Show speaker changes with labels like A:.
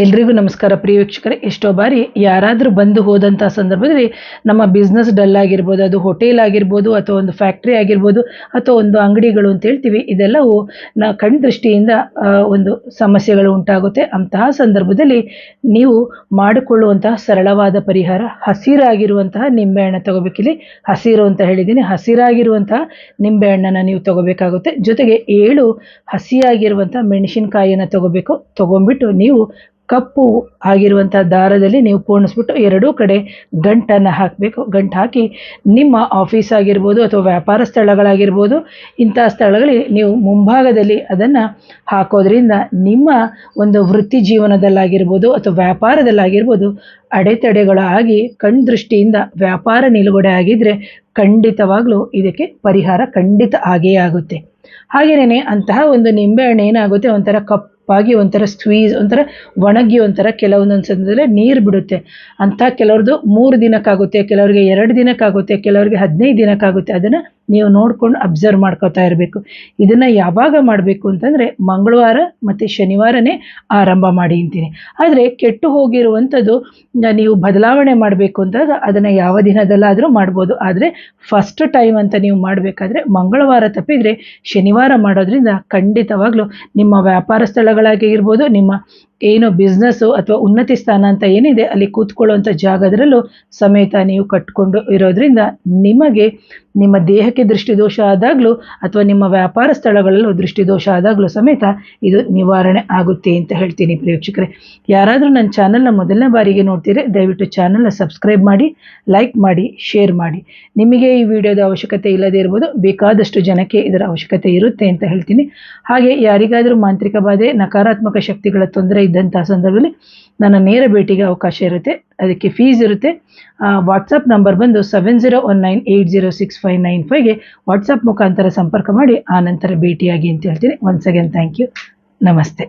A: ಎಲ್ರಿಗೂ ನಮಸ್ಕಾರ. ಪ್ರಿಯ ವೀಕ್ಷಕರೇ, ಎಷ್ಟೋ ಬಾರಿ ಯಾರಾದರೂ ಬಂದು ಹೋದಂಥ ಸಂದರ್ಭದಲ್ಲಿ ನಮ್ಮ ಬಿಸ್ನೆಸ್ ಡಲ್ ಆಗಿರ್ಬೋದು, ಅದು ಹೋಟೆಲ್ ಆಗಿರ್ಬೋದು, ಅಥವಾ ಒಂದು ಫ್ಯಾಕ್ಟ್ರಿ ಆಗಿರ್ಬೋದು, ಅಥವಾ ಒಂದು ಅಂಗಡಿಗಳು ಅಂತ ಹೇಳ್ತೀವಿ, ಇದೆಲ್ಲವೂ ನಾ ಕಣ್ ದೃಷ್ಟಿಯಿಂದ ಒಂದು ಸಮಸ್ಯೆಗಳು ಉಂಟಾಗುತ್ತೆ. ಅಂತಹ ಸಂದರ್ಭದಲ್ಲಿ ನೀವು ಮಾಡಿಕೊಳ್ಳುವಂತಹ ಸರಳವಾದ ಪರಿಹಾರ, ಹಸಿರಾಗಿರುವಂತಹ ನಿಂಬೆಹಣ್ಣು ತಗೋಬೇಕಿಲ್ಲಿ. ಹಸಿರು ಅಂತ ಹೇಳಿದ್ದೀನಿ. ಹಸಿರಾಗಿರುವಂತಹ ನಿಂಬೆಹಣ್ಣನ್ನು ನೀವು ತಗೋಬೇಕಾಗುತ್ತೆ. ಜೊತೆಗೆ ಏಳು ಹಸಿಯಾಗಿರುವಂಥ ಮೆಣಸಿನಕಾಯಿಯನ್ನು ತಗೋಬೇಕು. ತಗೊಂಡ್ಬಿಟ್ಟು ನೀವು ಕಪ್ಪು ಆಗಿರುವಂಥ ದಾರದಲ್ಲಿ ನೀವು ಪೂರ್ಣಿಸ್ಬಿಟ್ಟು ಎರಡೂ ಕಡೆ ಗಂಟನ್ನು ಹಾಕಬೇಕು. ಗಂಟು ಹಾಕಿ ನಿಮ್ಮ ಆಫೀಸ್ ಆಗಿರ್ಬೋದು ಅಥವಾ ವ್ಯಾಪಾರ ಸ್ಥಳಗಳಾಗಿರ್ಬೋದು, ಇಂಥ ಸ್ಥಳಗಳಿಗೆ ನೀವು ಮುಂಭಾಗದಲ್ಲಿ ಅದನ್ನು ಹಾಕೋದ್ರಿಂದ ನಿಮ್ಮ ಒಂದು ವೃತ್ತಿ ಜೀವನದಲ್ಲಾಗಿರ್ಬೋದು ಅಥವಾ ವ್ಯಾಪಾರದಲ್ಲಾಗಿರ್ಬೋದು ಅಡೆತಡೆಗಳು ಆಗಿ ಕಣ್ ದೃಷ್ಟಿಯಿಂದ ವ್ಯಾಪಾರ ನಿಲುಗಡೆ ಆಗಿದ್ದರೆ ಖಂಡಿತವಾಗಲೂ ಇದಕ್ಕೆ ಪರಿಹಾರ ಖಂಡಿತ ಆಗೇ ಆಗುತ್ತೆ. ಹಾಗೆಯೇ ಅಂತಹ ಒಂದು ನಿಂಬೆಹಣ್ಣು ಏನಾಗುತ್ತೆ ಒಂಥರ ಕಪ್ಪಾಗಿ ಒಂಥರ ಸ್ಕ್ವೀಸ್ ಒಂಥರ ಒಣಗಿ ಒಂಥರ ಕೆಲವೊಂದೊಂದು ಸಂದರ್ಭದಲ್ಲಿ ನೀರು ಬಿಡುತ್ತೆ. ಅಂಥ ಕೆಲವ್ರದ್ದು ಮೂರು ದಿನಕ್ಕಾಗುತ್ತೆ, ಕೆಲವರಿಗೆ ಎರಡು ದಿನಕ್ಕಾಗುತ್ತೆ, ಕೆಲವರಿಗೆ ಹದಿನೈದು ದಿನಕ್ಕಾಗುತ್ತೆ. ಅದನ್ನು ನೀವು ನೋಡ್ಕೊಂಡು ಅಬ್ಸರ್ವ್ ಮಾಡ್ಕೋತಾ ಇರಬೇಕು. ಇದನ್ನು ಯಾವಾಗ ಮಾಡಬೇಕು ಅಂತಂದರೆ ಮಂಗಳವಾರ ಮತ್ತು ಶನಿವಾರನೇ ಆರಂಭ ಮಾಡಿ ಅಂತೀನಿ. ಆದರೆ ಕೆಟ್ಟು ಹೋಗಿರುವಂಥದ್ದು ನೀವು ಬದಲಾವಣೆ ಮಾಡಬೇಕು ಅಂದಾಗ ಅದನ್ನು ಯಾವ ದಿನದಲ್ಲಾದರೂ ಮಾಡ್ಬೋದು. ಆದರೆ ಫಸ್ಟ್ ಟೈಮ್ ಅಂತ ನೀವು ಮಾಡಬೇಕಾದ್ರೆ ಮಂಗಳವಾರ ತಪ್ಪಿದರೆ ಶನಿವಾರ ಮಾಡೋದ್ರಿಂದ ಖಂಡಿತವಾಗ್ಲೂ ನಿಮ್ಮ ವ್ಯಾಪಾರ ಸ್ಥಳಗಳಾಗಿರ್ಬೋದು ನಿಮ್ಮ ಏನು ಬಿಸ್ನೆಸ್ಸು ಅಥವಾ ಉನ್ನತಿ ಸ್ಥಾನ ಅಂತ ಏನಿದೆ, ಅಲ್ಲಿ ಕೂತ್ಕೊಳ್ಳುವಂಥ ಜಾಗದರಲ್ಲೂ ಸಮೇತ ನೀವು ಕಟ್ಕೊಂಡು ಇರೋದ್ರಿಂದ ನಿಮಗೆ ನಿಮ್ಮ ದೇಹಕ್ಕೆ ದೃಷ್ಟಿದೋಷ ಆದಾಗಲೂ ಅಥವಾ ನಿಮ್ಮ ವ್ಯಾಪಾರ ಸ್ಥಳಗಳಲ್ಲೂ ದೃಷ್ಟಿದೋಷ ಆದಾಗಲೂ ಸಮೇತ ಇದು ನಿವಾರಣೆ ಆಗುತ್ತೆ ಅಂತ ಹೇಳ್ತೀನಿ ಪ್ರೇಕ್ಷಕರೇ. ಯಾರಾದರೂ ನನ್ನ ಚಾನಲ್ನ ಮೊದಲನೇ ಬಾರಿಗೆ ನೋಡ್ತೀರಿ ದಯವಿಟ್ಟು ಚಾನಲ್ನ ಸಬ್ಸ್ಕ್ರೈಬ್ ಮಾಡಿ ಲೈಕ್ ಮಾಡಿ ಶೇರ್ ಮಾಡಿ. ನಿಮಗೆ ಈ ವಿಡಿಯೋದ ಅವಶ್ಯಕತೆ ಇಲ್ಲದೇ ಇರ್ಬೋದು, ಬೇಕಾದಷ್ಟು ಜನಕ್ಕೆ ಇದರ ಅವಶ್ಯಕತೆ ಇರುತ್ತೆ ಅಂತ ಹೇಳ್ತೀನಿ. ಹಾಗೆ ಯಾರಿಗಾದರೂ ಮಾಂತ್ರಿಕ ಬಾಧೆ, ನಕಾರಾತ್ಮಕ ಶಕ್ತಿಗಳ ತೊಂದರೆ ಇದ್ದಂಥ ಸಂದರ್ಭದಲ್ಲಿ ನನ್ನ ನೇರ ಭೇಟಿಗೆ ಅವಕಾಶ ಇರುತ್ತೆ. ಅದಕ್ಕೆ ಫೀಸ್ ಇರುತ್ತೆ. ವಾಟ್ಸಪ್ ನಂಬರ್ ಬಂದು seven zero one nine eight zero six five nine ಫೈವ್ಗೆ WhatsApp ಮುಖಾಂತರ ಸಂಪರ್ಕ ಮಾಡಿ, ಆ ನಂತರ ಭೇಟಿಯಾಗಿ ಅಂತ ಹೇಳ್ತೀನಿ. ಒನ್ಸ್ ಅಗೇನ್ ಥ್ಯಾಂಕ್ ಯು ನಮಸ್ತೆ.